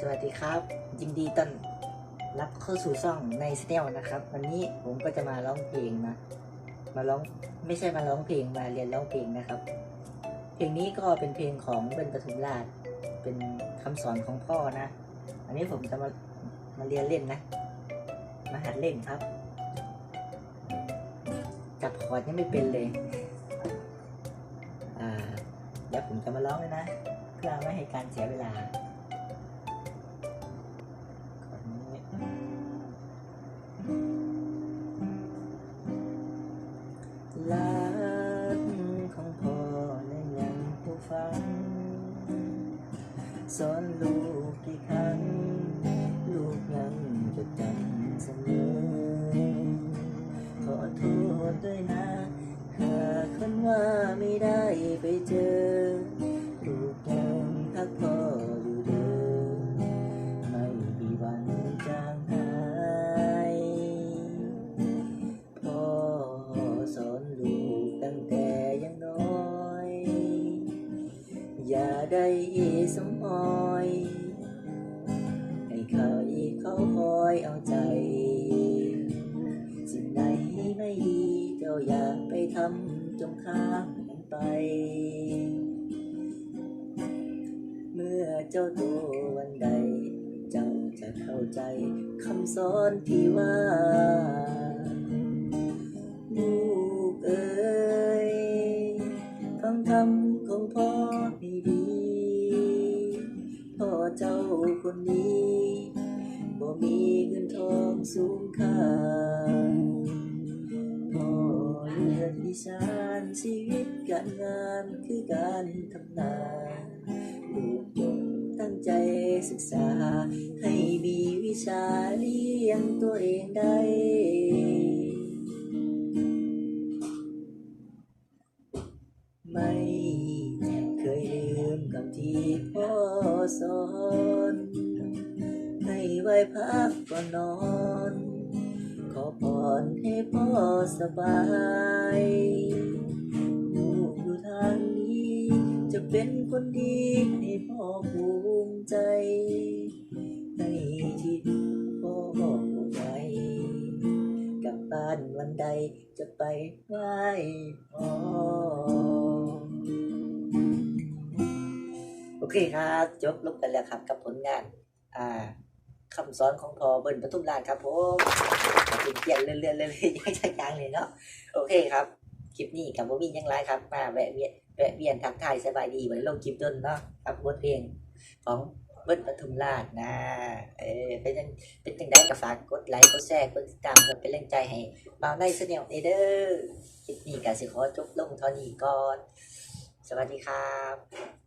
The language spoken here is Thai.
สวัสดีครับ ยินดีต้อนรับเข้าสู่ช่องในสเนลนะครับ วันนี้ผมก็จะมาร้องเพลงนะมาร้องไม่ใช่มาร้องเพลงมาเรียนร้องเพลงนะครับ เพลงนี้ก็เป็นเพลงของเบิ้ลปทุมราช เป็นคำสอนของพ่อนะ อันนี้ผมจะมามาเรียนเล่นนะ มาหัดเล่นครับ จับคอร์ดยังไม่เป็นเลยอ่าเดี๋ยวผมจะมาร้องเลยนะ เพื่อไม่ให้การเสียเวลา รักของพ่อและยังผู้ฟัง สอนลูกกี่ครั้ง ลูกยังจดจำเสมอ ขอโทษด้วยนะ หากคนว่าไม่ได้ไปเจอ อย่าได้สมหอยให้เขาอีเขาคอยเอาใจ สิ่งไหนไม่ดีเจ้าอย่าไปทำจงข้ามมันไป เมื่อเจ้าโตวันใด เจ้าจะเข้าใจคำสอนที่ว่า เจ้าคนนี้บ่มีเงินทองสูงค่าพ่อเลือกวิชาญชีวิตการงานคือการทำนาลูกจงตั้งใจศึกษา ให้มีวิชาเลี้ยงตัวเองได้ไม่เคยลืมคำที่พ่อ สอนให้ไหวพักก่อนนอน ขอพรให้พ่อสบายลูกอยู่ทางนี้ จะเป็นคนดีให้พ่อภูมิใจให้ที่พ่อบอกไว้กลับบ้านวันใดจะไปไหว้พ่อ โอเคครับจบลงกันแล้วครับกับผลงาน อ่าคำสอนของพอเบิ้ลปทุมราชครับผมเป็นเกียนเรื่อยๆเรื่อยๆยังใช้กลางเลยเนาะโอเคครับคลิปนี้กับผมมีหยังไรครับมาแวะเวียนแวะเวียนทักทายสบายดีไว้ลงคลิปต้นเนาะกับบทเพลงของเบิ้ลปทุมราชนะเออเป็นยังเป็นจังได้ก็ฝากกดไลค์กดแชร์กดติดตามเพื่อเป็นแรงใจให้บ่าวในเสนียวเด้อคลิปนี้ก็สิขอจบลงเท่านี้ก่อน สวัสดีครับ